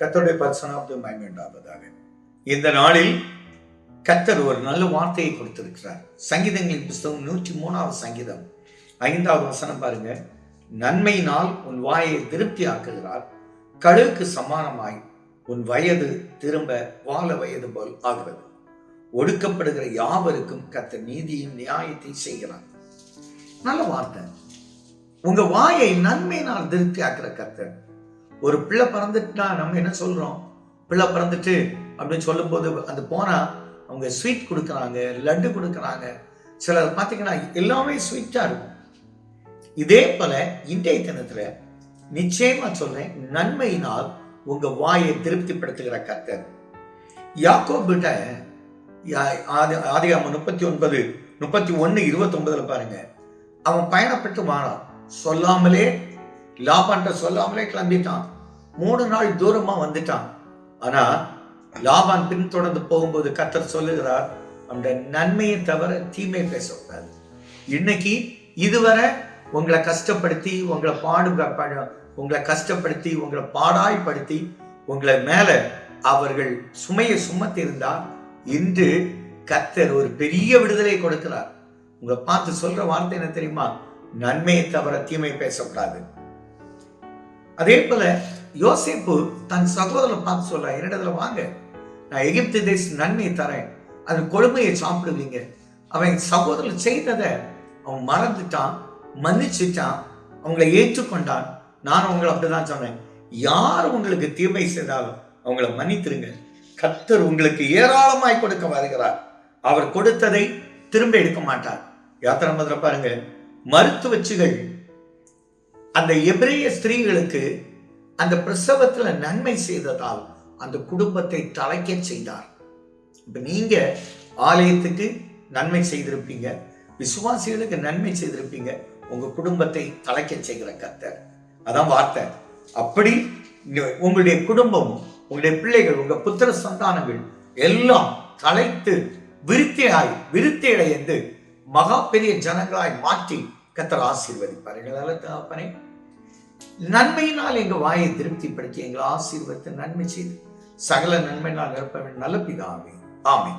கத்தருடைய பரிசனாவது மயமேண்டாவதாக இந்த நாளில் கத்தர் ஒரு நல்ல வார்த்தையை கொடுத்திருக்கிறார். சங்கீதங்களின் புஸ்தகம் நூற்றி மூணாவது சங்கீதம் ஐந்தாவது வசனம் பாருங்க. நன்மையினால் உன் வாயை திருப்தி ஆக்குகிறார் கழுவுக்கு சமானமாய் உன் வயது திரும்ப வாழ வயது போல் ஆகிறது. ஒடுக்கப்படுகிற யாவருக்கும் கத்த நீதியும் நியாயத்தை செய்கிறார். நல்ல வார்த்தை. உங்க வாயை நன்மையினால் திருப்தி ஆக்குற கத்தர் ஒரு பிள்ளை பிறந்துட்டா நம்ம என்ன சொல்றோம்? பிள்ளை பிறந்துட்டு அப்படின்னு சொல்லும்போது அந்த போனா அவங்க ஸ்வீட் கொடுக்குறாங்க லட்டு கொடுக்குறாங்க. சிலர் பார்த்தீங்கன்னா எல்லாமே ஸ்வீட்டா இருக்கும். இதே போல இன்றைய தினத்துல நிச்சயமா சொல்றேன் நன்மையினால் உங்க வாயை திருப்திப்படுத்துகிற கத்தர் யாக்கோபிட்ட யா- ஆதி ஆதிகாமம் முப்பத்தி ஒன்பது முப்பத்தி ஒன்னு இருபத்தி ஒன்பதுல பாருங்க. அவன் பயணப்பட்டு வானான் சொல்லாமலே லாபான்ட்ட சொல்லாமலே கிளம்பிட்டான். மூணு நாள் தூரமா வந்துட்டான். ஆனா லாபான் பின்தொடர்ந்து போகும்போது கத்தர் சொல்லுகிறார் அந்த நன்மையை தவிர தீமை பேசக்கூடாது. இன்னைக்கு இதுவரை உங்களை கஷ்டப்படுத்தி உங்களை பாடு உங்களை கஷ்டப்படுத்தி உங்களை பாடாய்ப்படுத்தி உங்களை மேல அவர்கள் சுமையை சுமத்தி இருந்தால் இன்று கத்தர் ஒரு பெரிய விடுதலை கொடுக்கிறார். உங்களை பார்த்து சொல்ற வார்த்தை என்ன தெரியுமா? நன்மையை தவிர தீமை பேசக்கூடாது. அதே போல யோசிப்பு தன் சகோதரனை பார்த்து சொல்ற என்னிடத்துல வாங்க? நான் எகிப்து தேச நன்மையை தரேன். அது கொழுமையை சாப்பிடுவீங்க. அவன் சகோதரன் செய்ததை அவன் மறந்துட்டான் மன்னிச்சுட்டான் அவங்களை ஏற்றுக்கொண்டான். நான் உங்களை அப்படிதான் சொன்னேன். யார் உங்களுக்கு தீமை செய்தாலும் அவங்கள மன்னித்திருங்க கத்தர் உங்களுக்கு ஏராளமாய் கொடுக்க வருகிறார். அவர் கொடுத்ததை திரும்ப எடுக்க மாட்டார். யாத்திரை மதுரை பாருங்க. மருத்துவச்சிகள் அந்த எபிரேய ஸ்திரீகளுக்கு அந்த பிரசவத்தில் நன்மை செய்ததால் அந்த குடும்பத்தை தலைக்க செய்தார். இப்போ நீங்க ஆலயத்துக்கு நன்மை செய்திருப்பீங்க விசுவாசிகளுக்கு நன்மை செய்திருப்பீங்க உங்க குடும்பத்தை தலைக்க செய்கிற கத்தர் அதான் வார்த்தை. அப்படி உங்களுடைய குடும்பம் உங்களுடைய பிள்ளைகள் உங்க புத்திர சந்தானங்கள் எல்லாம் தலைத்து விருத்தியாய் விருத்தியடைந்து மகா பெரிய ஜனங்களாய் மாற்றி கத்தர் ஆசீர்வதிப்பார்கள் தகப்பனே நன்மையினால் எங்கள் வாயை திருப்திப்படுத்தி எங்களை ஆசீர்வத்தை நன்மை செய்து சகல நன்மையினால் நிரப்ப நல்ல பிதாவே. ஆமை